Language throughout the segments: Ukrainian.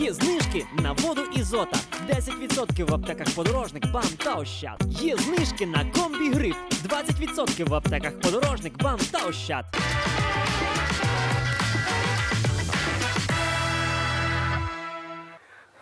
Є знижки на воду Ізота. 10% в аптеках подорожник, бам та ощад. Є знижки на комбі гриф, 20% в аптеках подорожник, бам та ощад.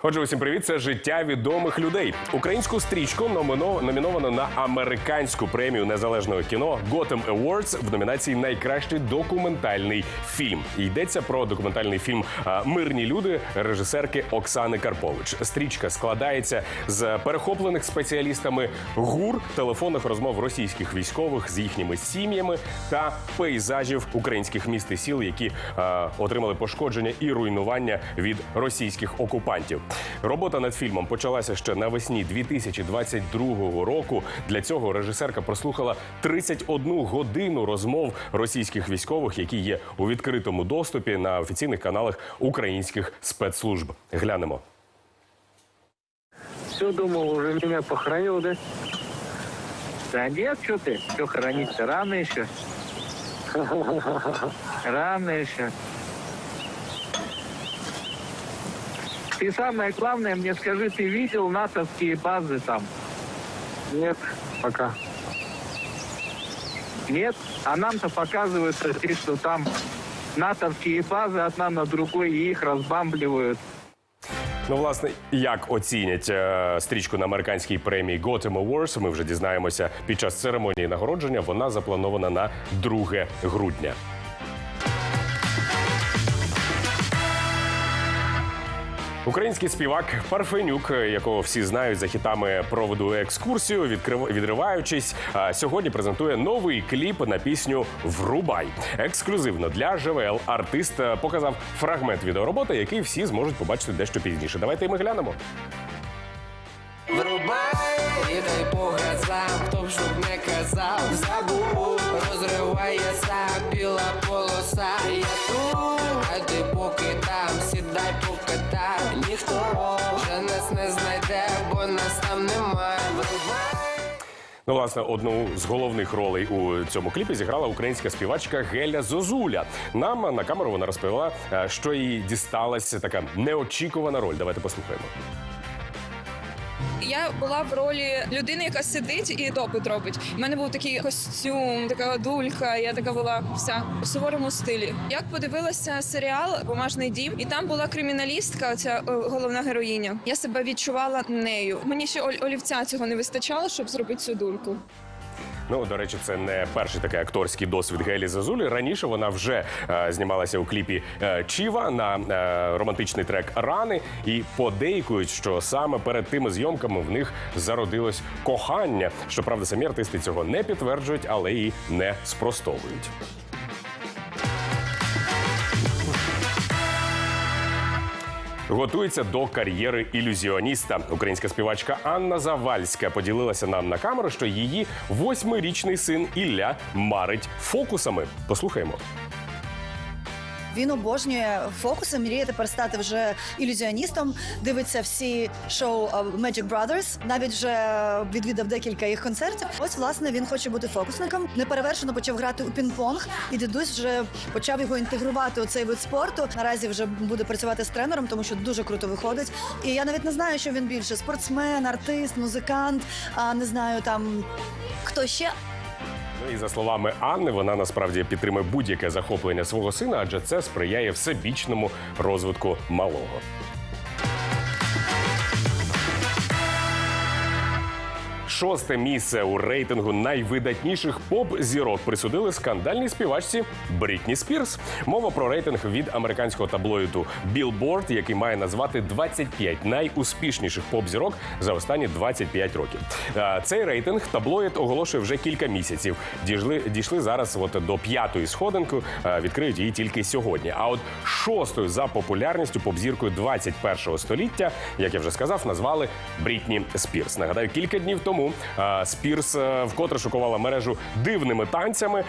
Отже, усім привіт. Це життя відомих людей. Українську стрічку номіно- номіновано на американську премію незалежного кіно Gotham Awards в номінації Найкращий документальний фільм. Йдеться про документальний фільм Мирні люди режисерки Оксани Карпович. Стрічка складається з перехоплених спеціалістами гур телефонних розмов російських військових з їхніми сім'ями та пейзажів українських міст і сіл, які отримали пошкодження і руйнування від російських окупантів. Робота над фільмом почалася ще навесні 2022 року. Для цього режисерка прослухала 31 годину розмов російських військових, які є у відкритому доступі на офіційних каналах українських спецслужб. Глянемо. Все думал, уже меня похоронил, да? Да нет, что ты, все хоронить-то рано еще. Рано еще. Ты самое главное, мне скажи, ты видел натовские базы там? Нет, пока. Нет? А нам-то показывают, что там натовские базы одна на другой, и их разбамбливают. Ну, власне, як оцінять е, стрічку на американській премії Gotham Awards, ми вже дізнаємося під час церемонії нагородження. Вона запланована на 2 грудня. Український співак Парфенюк, якого всі знають за хітами проведу екскурсію, відкрив- відриваючись, сьогодні презентує новий кліп на пісню Врубай. Ексклюзивно для ЖВЛ артист е, показав фрагмент відеороботи, який всі зможуть побачити дещо пізніше. Давайте ми глянемо. Врубай і дай погазам, хто б щоб не казав, Ніхто вже нас не знайде, бо нас там немає. Ну, власне, одну з головних ролей у цьому кліпі зіграла українська співачка Геля Зозуля. Нам на камеру вона розповіла, е, що їй дісталася така неочікувана роль. Давайте послухаємо. Я була в ролі людини, яка сидить і допит робить. У мене був такий костюм, така дулька. Я така була вся в суворому стилі. Як подивилася серіал Бумажний дім, і там була криміналістка, ця е, головна героїня. Я себе відчувала нею. Мені ще олівця цього не вистачало, щоб зробити цю дульку. Ну, до речі, це не перший такий акторський досвід Гелі Зазулі. Раніше вона вже е, знімалася у кліпі е, Чіва на е, романтичний трек Рани. І подейкують, що саме перед тими зйомками в них зародилось кохання. Щоправда, самі артисти цього не підтверджують, але і не спростовують. Готується до кар'єри ілюзіоніста. Українська співачка Анна Завальська поділилася нам на камеру, що її восьмирічний син Ілля марить фокусами. Послухаємо. Він обожнює фокуси, мріє тепер стати вже ілюзіоністом. Дивиться всі шоу а, Magic Brothers, навіть вже відвідав декілька їх концертів. Ось власне він хоче бути фокусником. Неперевершено почав грати у пінг-понг, і дідусь вже почав його інтегрувати у цей вид спорту. Наразі вже буде працювати з тренером, тому що дуже круто виходить. І я навіть не знаю, що він більше спортсмен, артист, музикант. А не знаю там хто ще. І за словами Анни, вона насправді підтримує будь-яке захоплення свого сина, адже це сприяє всебічному розвитку малого. Шосте місце у рейтингу найвидатніших поп-зірок присудили скандальній співачці Брітні Спірс. Мова про рейтинг від американського таблоїду Billboard, який має назвати 25 найуспішніших поп-зірок за останні 25 років. Цей рейтинг таблоїд оголошує вже кілька місяців. Дійшли, дійшли зараз от до п'ятої сходинки, відкриють її тільки сьогодні. А от шостою за популярністю поп-зіркою 21-го століття, як я вже сказав, назвали Брітні Спірс. Нагадаю, кілька днів тому Спірс е, вкотре шокувала мережу дивними танцями.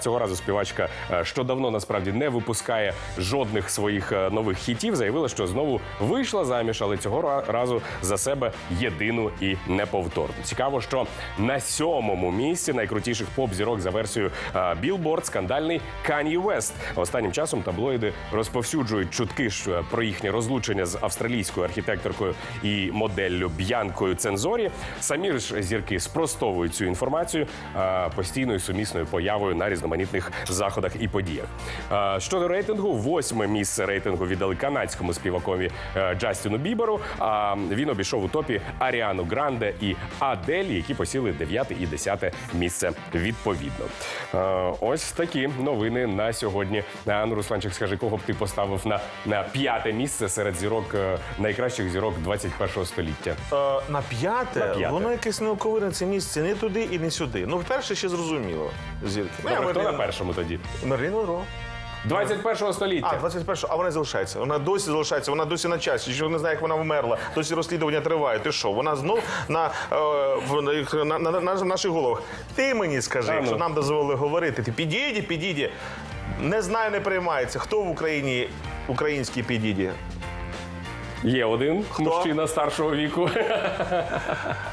Цього разу співачка, е, що давно насправді не випускає жодних своїх е, нових хітів, заявила, що знову вийшла заміж, але цього разу за себе єдину і неповторну. Цікаво, що на сьомому місці найкрутіших поп-зірок за версією Billboard скандальний Кан'ї Вест. Останнім часом таблоїди розповсюджують чутки про їхнє розлучення з австралійською архітекторкою і моделлю Б'янкою Цензорі. Самі ж зірки спростовують цю інформацію е, постійною сумісною появою на різноманітних заходах і подіях. Е, Щодо рейтингу, восьме місце рейтингу віддали канадському співакові е, Джастіну Біберу. А він обійшов у топі Аріану Гранде і Адель, які посіли 9 і 10 місце відповідно. Е, Ось такі новини на сьогодні. А, ну, Русланчик, скажи, кого б ти поставив на, на п'яте місце серед зірок е, найкращих зірок 21-го століття? Е, на п'яте, На п'яте. воно якесь наукове це місце не туди і не сюди. Ну, перше ще зрозуміло. Зірки. Добре, хто на Мерлін- першому тоді? Мерлін Монро. 21-го століття. А, 21 а вона залишається. Вона досі залишається, вона досі на часі. Що не знає, як вона вмерла. Досі розслідування триває. Ти що? Вона знов на, е, в- на, на, на, на наших головах. Ти мені скажи, А, ну. що нам дозволили говорити. Ти підіді, підіді. Не знаю, не приймається. Хто в Україні український підіді? Є один мужчина старшого віку.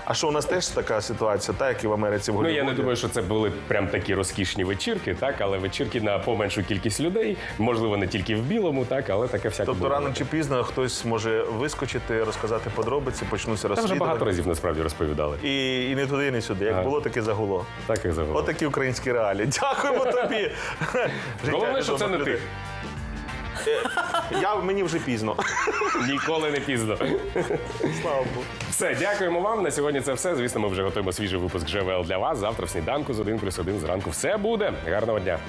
А що у нас теж така ситуація, так як і в Америці в Ну Голлівуді? я не думаю, що це були прям такі розкішні вечірки, так, але вечірки на поменшу кількість людей, можливо, не тільки в білому, так, але таке всяке. Тобто було. рано чи пізно хтось може вискочити, розказати подробиці, почнуться Та вже багато разів насправді розповідали. І, і не туди, і не сюди. Як було, так і загуло. Так і загалом. Отакі українські реалії. Дякуємо тобі. Головне, що це не відомих ти. людей. Я мені вже пізно. Ніколи не пізно. Слава Богу. Все, дякуємо вам. На сьогодні це все. Звісно, ми вже готуємо свіжий випуск ЖВЛ для вас. Завтра в сніданку з 1 плюс 1 зранку. Все буде. Гарного дня.